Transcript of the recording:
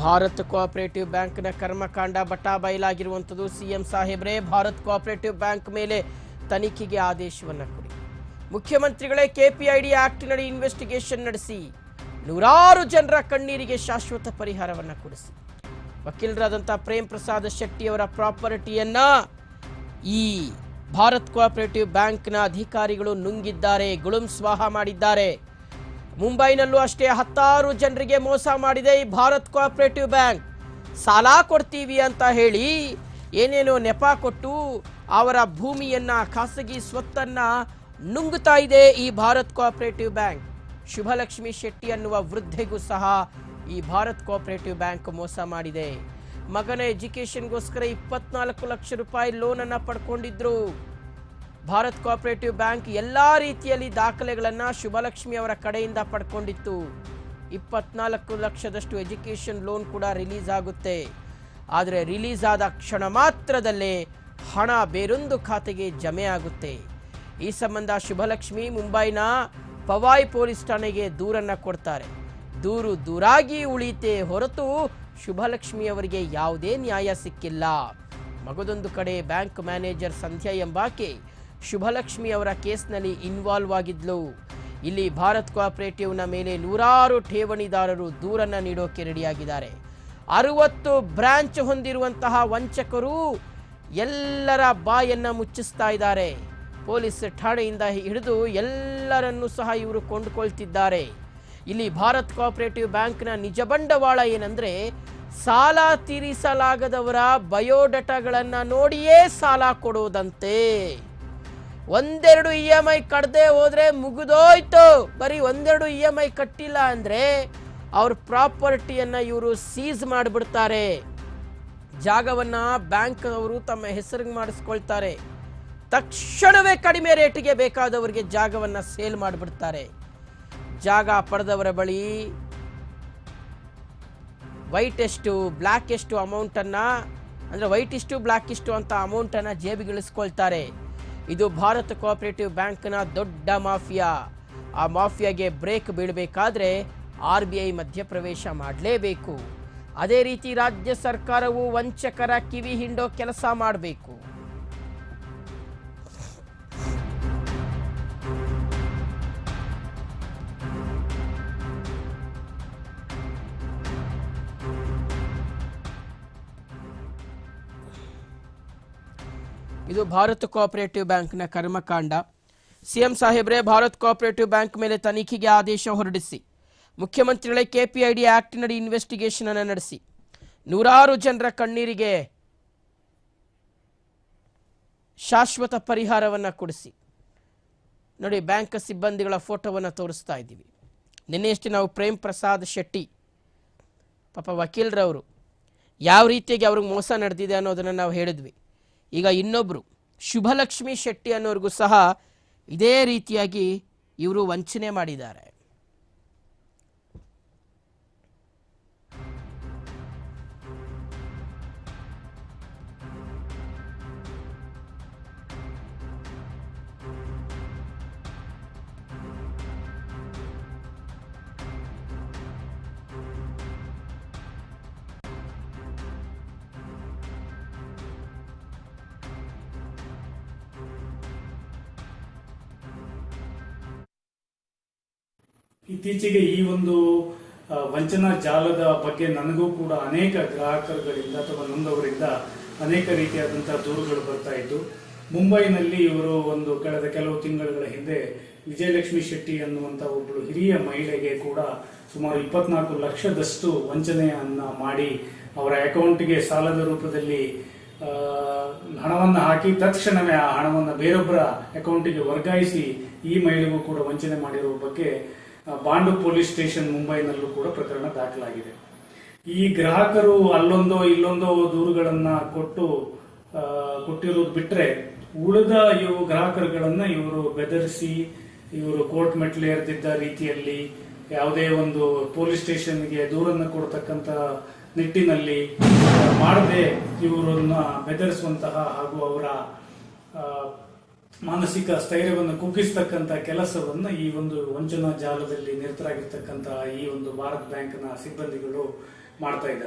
Bharat cooperative ಬ್ಯಾಂಕ್ನ ಕರ್ಮಕಾಂಡ ಬಟಾ ಬಯಲಾಗಿರುವಂಥದ್ದು CM ಸಾಹೇಬ್ರೆ, Bharat cooperative bank ಮೇಲೆ ತನಿಖೆಗೆ ಆದೇಶವನ್ನು ಕೊಡಿ. ಮುಖ್ಯಮಂತ್ರಿಗಳೇ ಕೆಪಿಐಡಿ ಆಕ್ಟ್ನಡಿ ಇನ್ವೆಸ್ಟಿಗೇಷನ್ ನಡೆಸಿ, ನೂರಾರು ಜನರ ಕಣ್ಣೀರಿಗೆ ಶಾಶ್ವತ ಪರಿಹಾರವನ್ನು ಕೊಡಿಸಿ. ವಕೀಲರಾದಂಥ ಪ್ರೇಮ್ ಪ್ರಸಾದ್ ಶೆಟ್ಟಿಯವರ ಪ್ರಾಪರ್ಟಿಯನ್ನ ಈ ಭಾರತ್ ಕೋಆಪರೇಟಿವ್ ಬ್ಯಾಂಕ್ನ ಅಧಿಕಾರಿಗಳು ನುಂಗಿದ್ದಾರೆ, ಗುಳುಂ ಸ್ವಾಹ ಮಾಡಿದ್ದಾರೆ. ಮುಂಬೈನಲ್ಲೂ ಅಷ್ಟೇ ಹತ್ತಾರು ಜನರಿಗೆ ಮೋಸ ಮಾಡಿದೆ ಈ ಭಾರತ್ ಕೋಆಪರೇಟಿವ್ ಬ್ಯಾಂಕ್. ಸಾಲ ಕೊಡ್ತೀವಿ ಅಂತ ಹೇಳಿ ಏನೇನೋ ನೆಪ ಕೊಟ್ಟು ಅವರ ಭೂಮಿಯನ್ನು ಖಾಸಗಿ ಸ್ವತ್ತನ್ನ ನುಂಗುತ್ತಾ ಇದೆ ಈ ಭಾರತ್ ಕೋಆಪರೇಟಿವ್ ಬ್ಯಾಂಕ್. ಶುಭಲಕ್ಷ್ಮಿ ಶೆಟ್ಟಿ ಅನ್ನುವ ವೃದ್ಧೆಗೂ ಸಹ ಈ ಭಾರತ್ ಕೋಆಪರೇಟಿವ್ ಬ್ಯಾಂಕ್ ಮೋಸ ಮಾಡಿದೆ. ಮಗನ ಎಜುಕೇಷನ್ಗೋಸ್ಕರ ಇಪ್ಪತ್ನಾಲ್ಕು ಲಕ್ಷ ರೂಪಾಯಿ ಲೋನನ್ನು ಪಡ್ಕೊಂಡಿದ್ರು. ಭಾರತ್ ಕೋಆಪರೇಟಿವ್ ಬ್ಯಾಂಕ್ ಎಲ್ಲ ರೀತಿಯಲ್ಲಿ ದಾಖಲೆಗಳನ್ನು ಶುಭಲಕ್ಷ್ಮಿ ಅವರ ಕಡೆಯಿಂದ ಪಡ್ಕೊಂಡಿತ್ತು. ಇಪ್ಪತ್ನಾಲ್ಕು ಲಕ್ಷದಷ್ಟು ಎಜುಕೇಷನ್ ಲೋನ್ ಕೂಡ ರಿಲೀಸ್ ಆಗುತ್ತೆ. ಆದರೆ ರಿಲೀಸ್ ಆದ ಕ್ಷಣ ಮಾತ್ರದಲ್ಲೇ ಹಣ ಬೇರೊಂದು ಖಾತೆಗೆ ಜಮೆ ಆಗುತ್ತೆ. ಈ ಸಂಬಂಧ ಶುಭಲಕ್ಷ್ಮಿ ಮುಂಬೈನ ಪವಾಯ್ ಪೊಲೀಸ್ ಠಾಣೆಗೆ ದೂರನ್ನು ಕೊಡ್ತಾರೆ. ದೂರು ದೂರಾಗಿ ಉಳಿತೆ ಹೊರತು ಶುಭಲಕ್ಷ್ಮಿ ಅವರಿಗೆ ಯಾವುದೇ ನ್ಯಾಯ ಸಿಕ್ಕಿಲ್ಲ. ಮಗದೊಂದು ಕಡೆ ಬ್ಯಾಂಕ್ ಮ್ಯಾನೇಜರ್ ಸಂಧ್ಯಾ ಎಂಬಾಕೆ ಶುಭಲಕ್ಷ್ಮಿ ಅವರ ಕೇಸ್ನಲ್ಲಿ ಇನ್ವಾಲ್ವ್ ಆಗಿದ್ಲು. ಇಲ್ಲಿ ಭಾರತ್ ಕೋಆಪರೇಟಿವ್ನ ಮೇಲೆ ನೂರಾರು ಠೇವಣಿದಾರರು ದೂರನ್ನ ನೀಡೋಕೆ ರೆಡಿಯಾಗಿದ್ದಾರೆ. ಅರುವತ್ತು ಬ್ರಾಂಚ್ ಹೊಂದಿರುವಂತಹ ವಂಚಕರು ಎಲ್ಲರ ಬಾಯನ್ನ ಮುಚ್ಚಿಸ್ತಾ ಇದ್ದಾರೆ. ಪೊಲೀಸ್ ಠಾಣೆಯಿಂದ ಹಿಡಿದು ಎಲ್ಲರನ್ನೂ ಸಹ ಇವರು ಕೊಂಡುಕೊಳ್ತಿದ್ದಾರೆ. ಇಲ್ಲಿ ಭಾರತ್ ಕೋಆಪರೇಟಿವ್ ಬ್ಯಾಂಕ್ನ ನಿಜ ಬಂಡವಾಳ ಏನಂದ್ರೆ, ಸಾಲ ತೀರಿಸಲಾಗದವರ ಬಯೋಡಟಾಗಳನ್ನು ನೋಡಿಯೇ ಸಾಲ ಕೊಡೋದಂತೆ. ಒಂದೆರಡು ಇ ಎಂ ಐ ಕಟ್ಟದೆ ಹೋದರೆ ಮುಗಿದೋಯ್ತು. ಬರೀ ಒಂದೆರಡು ಇ ಎಂ ಐ ಕಟ್ಟಿಲ್ಲ ಅಂದ್ರೆ ಅವ್ರ ಪ್ರಾಪರ್ಟಿಯನ್ನ ಇವರು ಸೀಸ್ ಮಾಡಿಬಿಡ್ತಾರೆ. ಜಾಗವನ್ನ ಬ್ಯಾಂಕ್ ಅವರು ತಮ್ಮ ಹೆಸರಿಗೆ ಮಾಡಿಸ್ಕೊಳ್ತಾರೆ. ತಕ್ಷಣವೇ ಕಡಿಮೆ ರೇಟಿಗೆ ಬೇಕಾದವರಿಗೆ ಜಾಗವನ್ನ ಸೇಲ್ ಮಾಡಿಬಿಡ್ತಾರೆ. ಜಾಗ ಪಡೆದವರ ಬಳಿ ವೈಟ್ ಎಷ್ಟು ಬ್ಲ್ಯಾಕ್ ಎಷ್ಟು ಅಮೌಂಟನ್ನು, ಅಂದರೆ ವೈಟ್ ಇಷ್ಟು ಬ್ಲ್ಯಾಕ್ ಇಷ್ಟು ಅಂತ ಅಮೌಂಟನ್ನು ಜೇಬಿಗಿಳಿಸ್ಕೊಳ್ತಾರೆ ಇದು ಭಾರತ ಕೋಆಪರೇಟಿವ್ ಬ್ಯಾಂಕ್ನ ದೊಡ್ಡ ಮಾಫಿಯಾ. ಆ ಮಾಫಿಯಾಗೆ ಬ್ರೇಕ್ ಬೀಳಬೇಕಾದ್ರೆ ಆರ್ ಬಿ ಐ ಮಧ್ಯಪ್ರವೇಶ ಮಾಡಲೇಬೇಕು. ಅದೇ ರೀತಿ ರಾಜ್ಯ ಸರ್ಕಾರವು ವಂಚಕರ ಕಿವಿ ಹಿಂಡೋ ಕೆಲಸ ಮಾಡಬೇಕು. ಇದು ಭಾರತ್ ಕೋಆಪರೇಟಿವ್ ಬ್ಯಾಂಕ್ನ ಕರ್ಮಕಾಂಡ. ಸಿಎಂ ಸಾಹೇಬ್ರೆ, ಭಾರತ್ ಕೋಆಪರೇಟಿವ್ ಬ್ಯಾಂಕ್ ಮೇಲೆ ತನಿಖೆಗೆ ಆದೇಶ ಹೊರಡಿಸಿ. ಮುಖ್ಯಮಂತ್ರಿಗಳೇ ಕೆಪಿಐಡಿ ಆಕ್ಟ್ನಡಿ ಇನ್ವೆಸ್ಟಿಗೇಷನ್ ಅನ್ನು ನಡೆಸಿ. ನೂರಾರು ಜನರ ಕಣ್ಣೀರಿಗೆ ಶಾಶ್ವತ ಪರಿಹಾರವನ್ನು ಕೊಡಿಸಿ. ನೋಡಿ, ಬ್ಯಾಂಕ್ ಸಿಬ್ಬಂದಿಗಳ ಫೋಟೋವನ್ನು ತೋರಿಸ್ತಾ ಇದ್ದೀವಿ. ನಿನ್ನೆಯಷ್ಟೇ ನಾವು ಪ್ರೇಮ್ ಪ್ರಸಾದ್ ಶೆಟ್ಟಿ, ಪಾಪ ವಕೀಲರವರು, ಯಾವ ರೀತಿಯಾಗಿ ಅವ್ರಿಗೆ ಮೋಸ ನಡೆದಿದೆ ಅನ್ನೋದನ್ನು ನಾವು ಹೇಳಿದ್ವಿ. ಈಗ ಇನ್ನೊಬ್ಬರು ಶುಭಲಕ್ಷ್ಮಿ ಶೆಟ್ಟಿ ಅನ್ನೋರಿಗೂ ಸಹ ಇದೇ ರೀತಿಯಾಗಿ ಇವರು ವಂಚನೆ ಮಾಡಿದ್ದಾರೆ. ಇತ್ತೀಚೆಗೆ ಈ ಒಂದು ವಂಚನಾ ಜಾಲದ ಬಗ್ಗೆ ನನಗೂ ಕೂಡ ಅನೇಕ ಗ್ರಾಹಕರುಗಳಿಂದ ಅಥವಾ ನೊಂದವರಿಂದ ಅನೇಕ ರೀತಿಯಾದಂತಹ ದೂರುಗಳು ಬರ್ತಾ ಇದ್ದು, ಮುಂಬೈನಲ್ಲಿ ಇವರು ಒಂದು ಕಳೆದ ಕೆಲವು ತಿಂಗಳುಗಳ ಹಿಂದೆ ವಿಜಯಲಕ್ಷ್ಮಿ ಶೆಟ್ಟಿ ಅನ್ನುವಂತ ಒಬ್ಬಳು ಹಿರಿಯ ಮಹಿಳೆಗೆ ಕೂಡ ಸುಮಾರು ಇಪ್ಪತ್ನಾಲ್ಕು ಲಕ್ಷದಷ್ಟು ವಂಚನೆಯನ್ನ ಮಾಡಿ ಅವರ ಅಕೌಂಟ್ಗೆ ಸಾಲದ ರೂಪದಲ್ಲಿ ಹಣವನ್ನು ಹಾಕಿ ತಕ್ಷಣವೇ ಆ ಹಣವನ್ನು ಬೇರೊಬ್ಬರ ಅಕೌಂಟಿಗೆ ವರ್ಗಾಯಿಸಿ ಈ ಮಹಿಳೆಗೂ ಕೂಡ ವಂಚನೆ ಮಾಡಿರುವ ಬಗ್ಗೆ ಬಾಂಡು ಪೊಲೀಸ್ ಸ್ಟೇಷನ್ ಮುಂಬೈನಲ್ಲೂ ಕೂಡ ಪ್ರಕರಣ ದಾಖಲಾಗಿದೆ. ಈ ಗ್ರಾಹಕರು ಅಲ್ಲೊಂದೋ ಇಲ್ಲೊಂದೋ ದೂರುಗಳನ್ನ ಕೊಟ್ಟು ಕೊಟ್ಟಿರೋದು ಬಿಟ್ಟರೆ ಉಳಿದ ಇವು ಗ್ರಾಹಕರುಗಳನ್ನ ಇವರು ಬೆದರಿಸಿ, ಇವರು ಕೋರ್ಟ್ ಮೆಟ್ಲೇರ್ದಿದ್ದ ರೀತಿಯಲ್ಲಿ ಯಾವುದೇ ಒಂದು ಪೊಲೀಸ್ ಸ್ಟೇಷನ್ಗೆ ದೂರನ್ನು ಕೊಡತಕ್ಕಂತ ನಿಟ್ಟಿನಲ್ಲಿ ಮಾಡದೆ ಇವರನ್ನ ಬೆದರಿಸುವಂತಹ ಹಾಗೂ ಅವರ ಮಾನಸಿಕ ಸ್ಥೈರ್ಯವನ್ನು ಕುಗ್ಗಿಸ್ತಕ್ಕಂಥ ಕೆಲಸವನ್ನ ಈ ಒಂದು ವಂಚನಾ ಜಾಲದಲ್ಲಿ ನಿರತರಾಗಿರ್ತಕ್ಕಂತ ಈ ಒಂದು ಭಾರತ್ ಬ್ಯಾಂಕ್ನ ಸಿಬ್ಬಂದಿಗಳು ಮಾಡ್ತಾ ಇದ್ದಾರೆ.